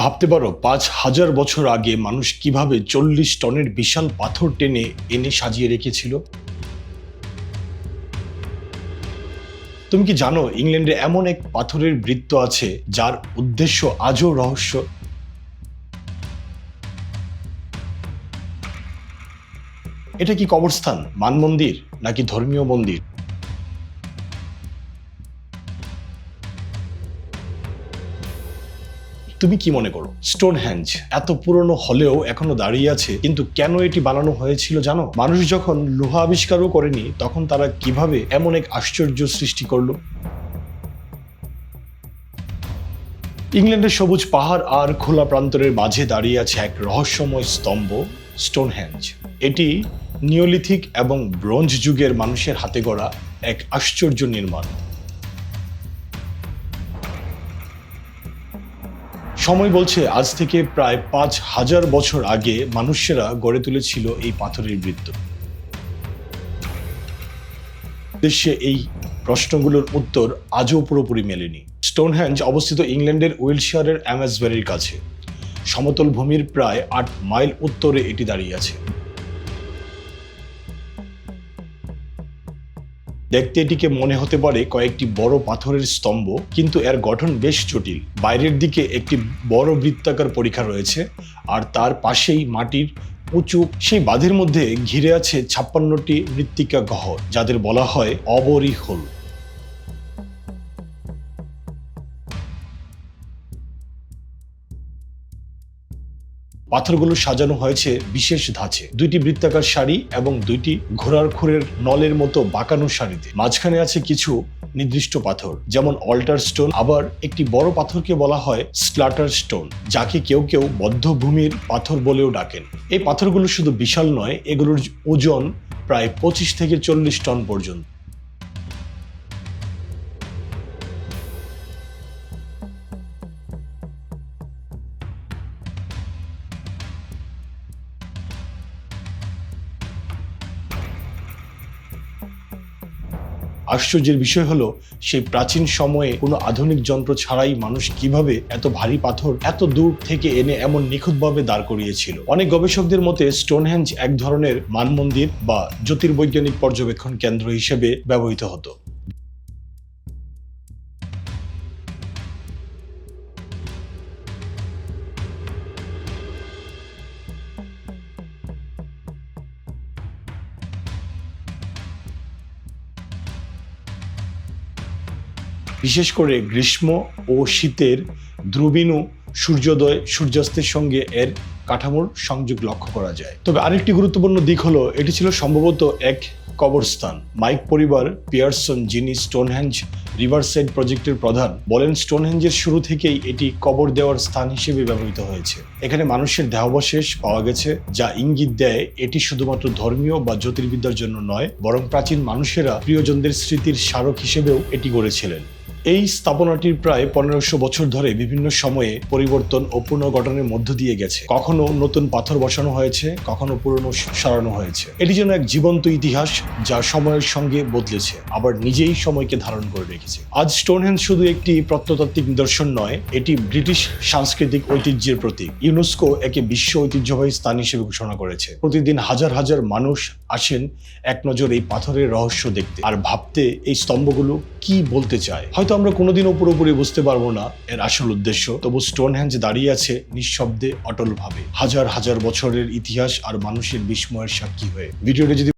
ভাবতে পারো, পাঁচ হাজার বছর আগে মানুষ কীভাবে চল্লিশ টনের বিশাল পাথর টেনে এনে সাজিয়ে রেখেছিল? তুমি কি জানো, ইংল্যান্ডে এমন এক পাথরের বৃত্ত আছে, যার উদ্দেশ্য আজও রহস্য? এটা কি কবরস্থান মান মন্দির নাকি ধর্মীয় মন্দির? তুমি কি মনে করো? স্টোন হ্যাঞ্জ এত পুরনো হলেও এখনও দাঁড়িয়ে আছে, কিন্তু কেন এটি বানানো হয়েছিল জানো? মানুষ যখন লোহা আবিষ্কারও করেনি, তখন তারা কীভাবে এমন এক আশ্চর্য সৃষ্টি করল? ইংল্যান্ডের সবুজ পাহাড় আর খোলা প্রান্তরের মাঝে দাঁড়িয়ে আছে এক রহস্যময় স্তম্ভ স্টোন স্টোনহ্যাঞ্জ এটি নিওলিথিক এবং ব্রোঞ্জ যুগের মানুষের হাতে গড়া এক আশ্চর্য নির্মাণ। সময় বলছে, আজ থেকে প্রায় পাঁচ হাজার বছর আগে মানুষেরা গড়ে তুলেছিল এই পাথরের বৃত্ত। দেশে এই প্রশ্নগুলোর উত্তর আজও পুরোপুরি মেলেনি। স্টোনহ্যাঞ্জ অবস্থিত ইংল্যান্ডের উইলশিয়ারের অ্যামাজবেরির কাছে। সমতল ভূমির প্রায় আট মাইল উত্তরে এটি দাঁড়িয়ে আছে। দেখতে এটিকে মনে হতে পারে কয়েকটি বড় পাথরের স্তম্ভ, কিন্তু এর গঠন বেশ জটিল। বাইরের দিকে একটি বড় বৃত্তাকার পরীক্ষা রয়েছে, আর তার পাশেই মাটির উঁচু, সেই বাঁধের মধ্যে ঘিরে আছে ছাপ্পান্নটি মৃত্তিকা গহর যাদের বলা হয় অবরিহল। পাথরগুলো সাজানো হয়েছে বিশেষ ধাঁচে। দুইটি বৃত্তাকার শাড়ি এবং দুইটি ঘোড়ার খুরের নলের মতো বাঁকানো শাড়িতে। মাঝখানে আছে কিছু নির্দিষ্ট পাথর, যেমন অল্টার স্টোন, আবার একটি বড় পাথরকে বলা হয় স্লাটার স্টোন, যাকে কেউ কেউ বদ্ধভূমির পাথর বলেও ডাকেন। এই পাথরগুলো শুধু বিশাল নয়, এগুলোর ওজন প্রায় পঁচিশ থেকে চল্লিশ টন পর্যন্ত। আশ্চর্যের বিষয় হলো, সেই প্রাচীন সময়ে কোনো আধুনিক যন্ত্র ছাড়াই মানুষ কীভাবে এত ভারী পাথর এত দূর থেকে এনে এমন নিখুঁতভাবে দাঁড় করিয়েছিল। অনেক গবেষকদের মতে স্টোনহ্যাঞ্জ এক ধরনের মানমন্দির বা জ্যোতির্বৈজ্ঞানিক পর্যবেক্ষণ কেন্দ্র হিসেবে ব্যবহৃত হতো। বিশেষ করে গ্রীষ্ম ও শীতের ধ্রুবিনু সূর্যোদয়, সূর্যাস্তের সঙ্গে এর কাঠামোর সংযোগ লক্ষ্য করা যায়। তবে আরেকটি গুরুত্বপূর্ণ দিক হলো, এটি ছিল সম্ভবত এক কবরস্থান। মাইক পরিবার পিয়ারসন যিনি স্টোনহ্যাঞ্জ রিভারসাইড প্রজেক্টের প্রধান, বলেন স্টোনহ্যাঞ্জের শুরু থেকেই এটি কবর দেওয়ার স্থান হিসেবে ব্যবহৃত হয়েছে। এখানে মানুষের দেহাবশেষ পাওয়া গেছে, যা ইঙ্গিত দেয় এটি শুধুমাত্র ধর্মীয় বা জ্যোতির্বিদ্যার জন্য নয়, বরং প্রাচীন মানুষেরা প্রিয়জনদের স্মৃতির স্মারক হিসেবেও এটি গড়েছিলেন। এই স্থাপনাটির প্রায় পনেরোশো বছর ধরে বিভিন্ন সময়ে পরিবর্তন ও পুনর্গঠনের মধ্য দিয়ে গেছে। কখনো নতুন পাথর বসানো হয়েছে, কখনো পুরনো সরানো হয়েছে। এটি যেন এক জীবন্ত ইতিহাস যা সময়ের সঙ্গে বদলেছে, আবার নিজেই সময়কে ধারণ করে রেখেছে। আজ স্টোনহ্যান্ড শুধু একটি প্রত্নতাত্ত্বিক নিদর্শন নয়, এটি ব্রিটিশ সাংস্কৃতিক ঐতিহ্যের প্রতীক। ইউনেস্কো একে বিশ্ব ঐতিহ্যবাহী স্থান হিসেবে ঘোষণা করেছে। প্রতিদিন হাজার হাজার মানুষ আসেন এক নজর এই পাথরের রহস্য দেখতে, আর ভাবতে এই স্তম্ভগুলো কি বলতে চায়। হয়তো আমরা কোনোদিনও পুরোপুরি বুঝতে পারব না এর আসল উদ্দেশ্য। তবু স্টোন স্টোনহ্যাঞ্জ দাঁড়িয়ে আছে নিঃশব্দে, অটলভাবে। হাজার হাজার বছরের ইতিহাস আর মানুষের বিস্ময়ের সাক্ষী হয়ে। ভিডিওটি যদি